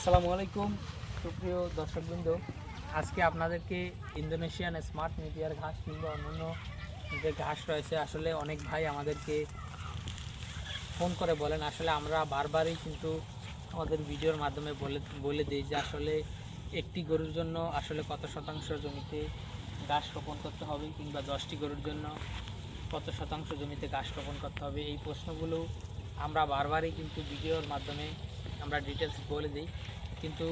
আসসালামু আলাইকুম। সুপ্রিয় দর্শকবৃন্দ, আজকে আপনাদেরকে ইন্দোনেশিয়ান স্মার্ট মিডিয়ার ঘাস কিংবা অন্যান্য যে ঘাস রয়েছে, আসলে অনেক ভাই আমাদেরকে ফোন করে বলেন। আসলে আমরা বারবারই কিন্তু আমাদের ভিডিওর মাধ্যমে বলে বলে দিই যে আসলে একটি গরুর জন্য আসলে কত শতাংশ জমিতে ঘাস রোপণ করতে হবে কিংবা দশটি গরুর জন্য কত শতাংশ জমিতে ঘাস রোপণ করতে হবে, এই প্রশ্নগুলো আমরা বারবারই কিন্তু ভিডিওর মাধ্যমে আমরা ডিটেলস বলে দিই। কিন্তু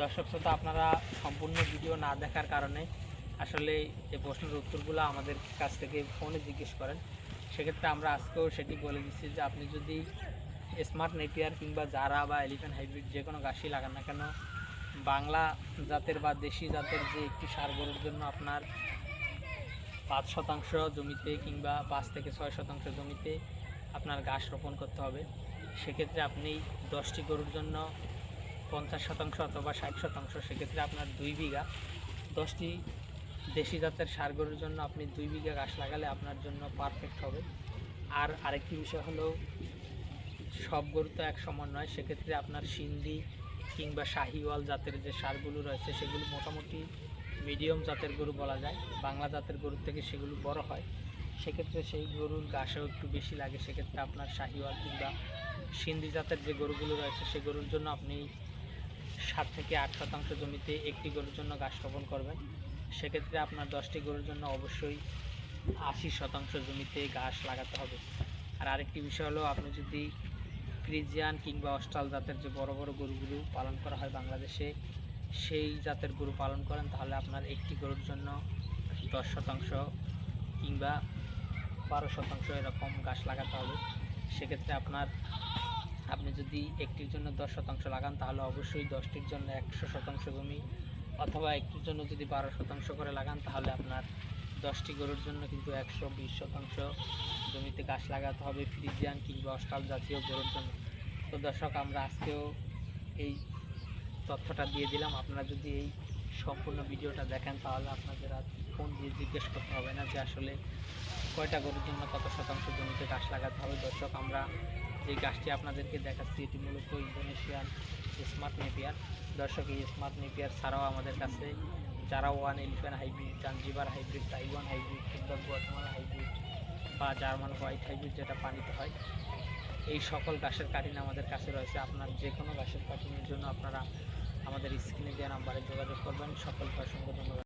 দর্শক শ্রোতা, আপনারা সম্পূর্ণ ভিডিও না দেখার কারণে আসলে এই প্রশ্নের উত্তরগুলো আমাদের কাছ থেকে ফোনে জিজ্ঞেস করেন। সেক্ষেত্রে আমরা আজকেও সেটি বলে দিচ্ছি যে, আপনি যদি স্মার্ট নেপিয়ার কিংবা জারা বা এলিফ্যান্ট হাইব্রিড যে কোনো গাছই লাগান না কেন, বাংলা জাতের বা দেশি জাতের যে একটি সার গরুর জন্য আপনার পাঁচ শতাংশ জমিতে কিংবা পাঁচ থেকে ছয় শতাংশ জমিতে আপনার গাছ রোপণ করতে হবে। সেক্ষেত্রে আপনি দশটি গরুর জন্য পঞ্চাশ শতাংশ অথবা ষাট শতাংশ, সেক্ষেত্রে আপনার দুই বিঘা। দশটি দেশি জাতের সার গরুর জন্য আপনি দুই বিঘা গাছ লাগালে আপনার জন্য পারফেক্ট হবে। আর আরেকটি বিষয় হলো, সব গরু তো এক সমান নয়, সেক্ষেত্রে আপনার সিন্ধি কিংবা শাহিওয়াল জাতের যে সারগুলো রয়েছে, সেগুলো মোটামুটি মিডিয়াম জাতের গরু বলা যায়। বাংলা জাতের গরুর থেকে সেগুলো বড় হয়। সেক্ষেত্রে সেই গরুর ঘাসেও একটু বেশি লাগে। সেক্ষেত্রে আপনার শাহিওয়াল কিংবা সিন্ধি জাতের যে গরুগুলো রয়েছে সেই গরুর জন্য আপনি সাত থেকে আট শতাংশ জমিতে একটি গরুর জন্য ঘাস রোপণ করবেন। সেক্ষেত্রে আপনার দশটি গরুর জন্য অবশ্যই আশি শতাংশ জমিতে ঘাস লাগাতে হবে। আর আরেকটি বিষয় হলো, আপনি যদি ফ্রিজিয়ান কিংবা অস্ট্রাল জাতের যে বড় বড় গরুগুলো পালন করা হয় বাংলাদেশে, সেই জাতের গরু পালন করেন, তাহলে আপনার একটি গরুর জন্য দশ শতাংশ কিংবা বারো শতাংশ এরকম গাছ লাগাতে হবে। সেক্ষেত্রে আপনার, আপনি যদি একটির জন্য দশ শতাংশ লাগান, তাহলে অবশ্যই দশটির জন্য একশো শতাংশ জমি অথবা একটির জন্য যদি বারো শতাংশ করে লাগান, তাহলে আপনার দশটি গরুর জন্য কিন্তু একশো বিশ শতাংশ জমিতে গাছ লাগাতে হবে ফ্রিজিয়ান কিংবা অস্ট্রাল জাতীয় গরুর জন্য। তো দর্শক, আমরা আজকেও এই তথ্যটা দিয়ে দিলাম। আপনারা যদি এই সম্পূর্ণ ভিডিওটা দেখেন, তাহলে আপনাদের আর ফোন দিয়ে জিজ্ঞেস করতে হবে না যে আসলে কয়টা গরুর জন্য কত শতাংশ জমিতে গাছ লাগাতে হবে? দর্শক, আমরা যে গাছটি আপনাদেরকে দেখাচ্ছি, এটি মূলত ইন্দোনেশিয়ান স্মার্ট নেপিয়ার। দর্শক, এই স্মার্ট নেপিয়ার ছাড়াও আমাদের কাছে যারা one elephant hybrid, Zanzibar hybrid, Taiwan hybrid, কিংবা গুয়াটেমালা হাইব্রিড বা জার্মান হোয়াইট হাইব্রিড যেটা পানিতে হয়, এই সকল গাছের কাটিং আমাদের কাছে রয়েছে। আপনার যে কোনো গাছের কাটিংয়ের জন্য আপনারা আমাদের স্ক্রিনে দেওয়া নাম্বারে যোগাযোগ করবেন। সকল অসংখ্য ধন্যবাদ।